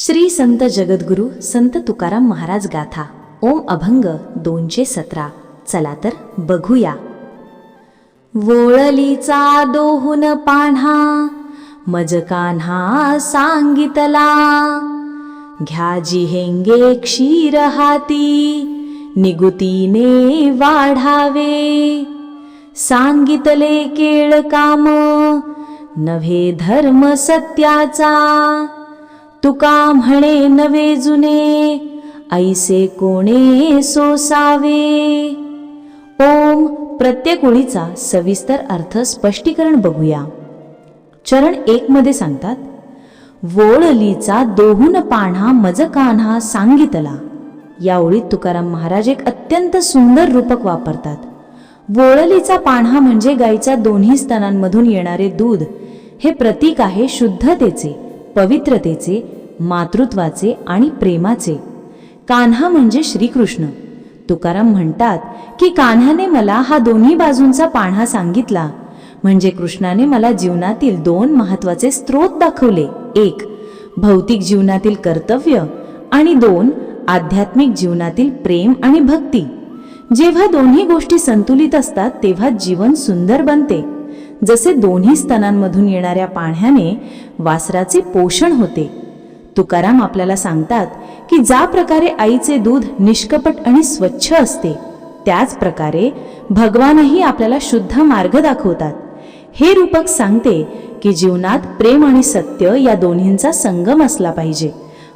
श्री संत जगद्गुरु संत तुकाराम महाराज गाथा ओम अभंग दोनशे सतरा. चला तर बघूया. वोळलीचा दोहून पान्हा मज कान्हा सांगितला. घ्या जिहेंगे क्षीर हाती निगुतीने वाढावे. सांगितले केळ काम नव्हे धर्म सत्याचा. तुका म्हणे नवे जुने ऐसे कोणे सोसावे? ओम प्रत्येक ओळीचा सविस्तर अर्थ स्पष्टीकरण बघूया. चरण एक मध्ये सांगतात वोळलीचा दोहून पाण्हा मज कान्हा सांगितला. या ओळीत तुकाराम महाराज एक अत्यंत सुंदर रूपक वापरतात. वोळलीचा पाण्हा म्हणजे गायीच्या दोन्ही स्तनांमधून येणारे दूध. हे प्रतीक आहे शुद्धतेचे पवित्रतेचे मातृत्वाचे आणि प्रेमाचे. कान्हा म्हणजे श्रीकृष्ण. तुकाराम म्हणतात की कान्हाने मला हा दोन्ही बाजूंचा पाढा सांगितला. म्हणजे कृष्णाने मला जीवनातील दोन महत्त्वाचे स्रोत दाखवले. एक भौतिक जीवनातील कर्तव्य आणि दोन आध्यात्मिक जीवनातील प्रेम आणि भक्ती. जेव्हा दोन्ही गोष्टी संतुलित असतात तेव्हा जीवन सुंदर बनते. जसे दोन्ही स्तनांमधून येणाऱ्या पाण्याने वासराचे पोषण होते. तुकाराम आपल्याला सांगतात की ज्या प्रकारे आईचे दूध निष्कपट आणि स्वच्छ असते त्याच प्रकारे भगवानही आपल्याला शुद्ध मार्ग दाखवतात. हे रूपक सांगते की जीवनात प्रेम आणि सत्य या दोन्हींचा संगम असला पाहिजे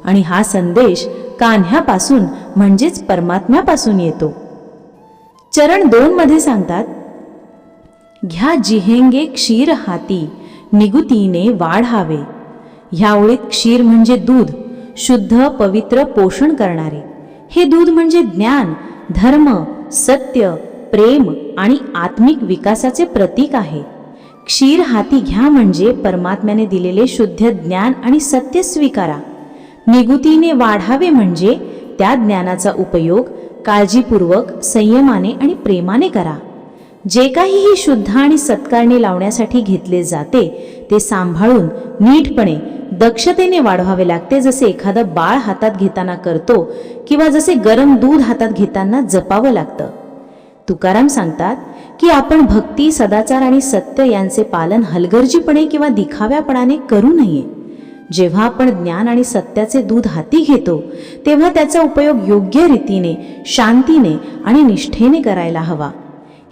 आणि हा संदेश कान्ह्यापासून म्हणजेच परमात्म्यापासून येतो. चरण दोन मध्ये सांगतात घ्या जिहेंगे क्षीर हाती निगुतीने वाढावे ह्या ओळीत क्षीर म्हणजे दूध शुद्ध पवित्र पोषण करणारे. हे दूध म्हणजे ज्ञान धर्म सत्य प्रेम आणि आत्मिक विकासाचे प्रतीक आहे. क्षीर हाती घ्या म्हणजे परमात्म्याने दिलेले शुद्ध ज्ञान आणि सत्य स्वीकारा. निगुतीने वाढावे म्हणजे त्या ज्ञानाचा उपयोग काळजीपूर्वक संयमाने आणि प्रेमाने करा. जे काहीही शुद्ध आणि सत्कारणे लावण्यासाठी घेतले जाते ते सांभाळून नीटपणे दक्षतेने वाढवावे लागते. जसे एखादं बाळ हातात घेताना करतो किंवा जसे गरम दूध हातात घेताना जपावं लागतं. तुकाराम सांगतात की आपण भक्ती सदाचार आणि सत्य यांचे पालन हलगर्जीपणे किंवा दिखाव्यापणाने करू नये. जेव्हा आपण ज्ञान आणि सत्याचे दूध हाती घेतो तेव्हा त्याचा उपयोग योग्य रीतीने शांतीने आणि निष्ठेने करायला हवा.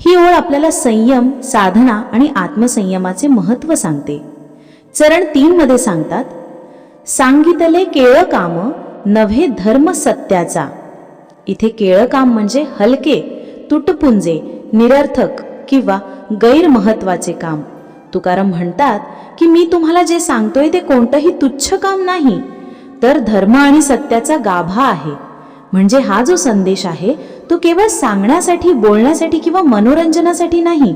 ही ओळ आपल्याला संयम साधना आणि आत्मसंयमाचे महत्त्व सांगते. चरण तीन मध्ये सांगतात सांगितले केळ काम नव्हे धर्म सत्याचा. इथे केळ काम म्हणजे हलके तुटपुंजे निरर्थक किंवा गैरमहत्वाचे काम. तुकाराम म्हणतात की मी तुम्हाला जे सांगतोय ते कोणतंही तुच्छ काम नाही तर धर्म आणि सत्याचा गाभा आहे. म्हणजे हा जो संदेश आहे तो केवळ सांगण्यासाठी बोलण्यासाठी किंवा मनोरंजनासाठी नाही.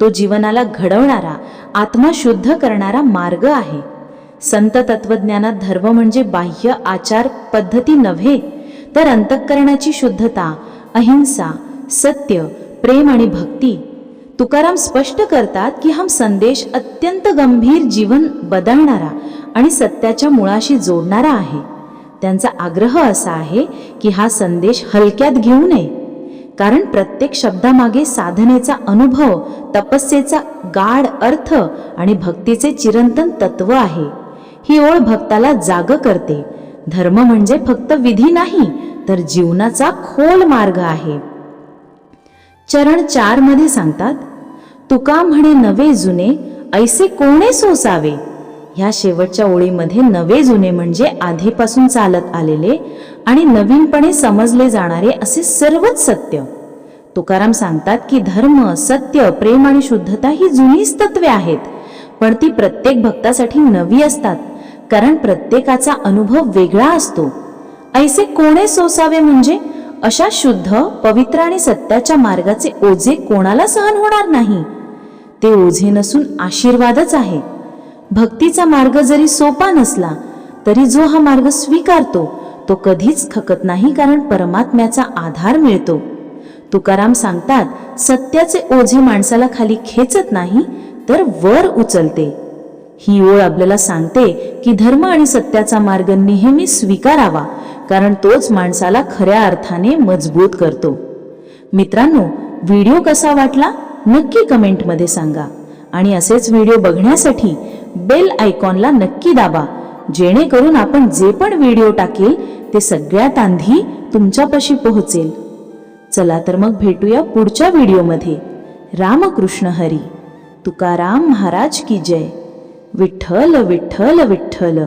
तो जीवनाला घडवणारा आत्मा शुद्ध करणारा मार्ग आहे. संत तत्वज्ञानात धर्म म्हणजे बाह्य आचार पद्धती नव्हे तर अंतःकरणाची शुद्धता अहिंसा सत्य प्रेम आणि भक्ती. तुकाराम स्पष्ट करतात की हा संदेश अत्यंत गंभीर जीवन बदलणारा आणि सत्याच्या मुळाशी जोडणारा आहे. त्यांचा आग्रह असा आहे की हा संदेश हलक्यात घेऊ नये. कारण प्रत्येक शब्दामागे साधनेचा अनुभव तपस्येचा गाढ अर्थ आणि भक्तीचे चिरंतन तत्व आहे. ही ओळ भक्ताला जाग करते. धर्म म्हणजे फक्त विधी नाही तर जीवनाचा खोल मार्ग आहे. चरण चारमध्ये सांगतात तुका म्हणे नवे जुने ऐसे कोणे सोसावे? ह्या शेवटच्या ओळीमध्ये नवे जुने म्हणजे आधीपासून चालत आलेले आणि नवीनपणे समजले जाणारे असे सर्वच सत्य. तुकाराम सांगतात की धर्म सत्य प्रेम आणि शुद्धता ही जुनीच तत्वे आहेत पण ती प्रत्येक भक्तासाठी नवी असतात कारण प्रत्येकाचा अनुभव वेगळा असतो. ऐसे कोणे सोसावे म्हणजे अशा शुद्ध पवित्र आणि सत्याच्या मार्गाचे ओझे कोणाला सहन होणार नाही? ते ओझे नसून आशीर्वादच आहे. भक्तीचा मार्ग जरी सोपा नसला तरी जो हा मार्ग स्वीकारतो तो कधीच खकत नाही कारण परमात्म्याचा आधार मिळतो. तुकाराम सांगतात सत्याचे ओझे माणसाला खाली खेचत नाही तर वर उचलते. ही ओळ आपल्याला सांगते की धर्म आणि सत्याचा मार्ग नेहमी स्वीकारावा कारण तोच माणसाला खऱ्या अर्थाने मजबूत करतो. मित्रांनो व्हिडिओ कसा वाटला? नक्की कमेंटमध्ये सांगा. आणि असेच व्हिडिओ बघण्यासाठी बेल आयकॉनला नक्की दाबा. जेणेकरून आपण जे पण व्हिडिओ टाकेल ते सगळ्यात आधी तुमच्यापाशी पोहोचेल. चला तर मग भेटूया पुढच्या व्हिडिओमध्ये रामकृष्ण हरी. तुकाराम महाराज की जय. विठ्ठल विठ्ठल विठ्ठल.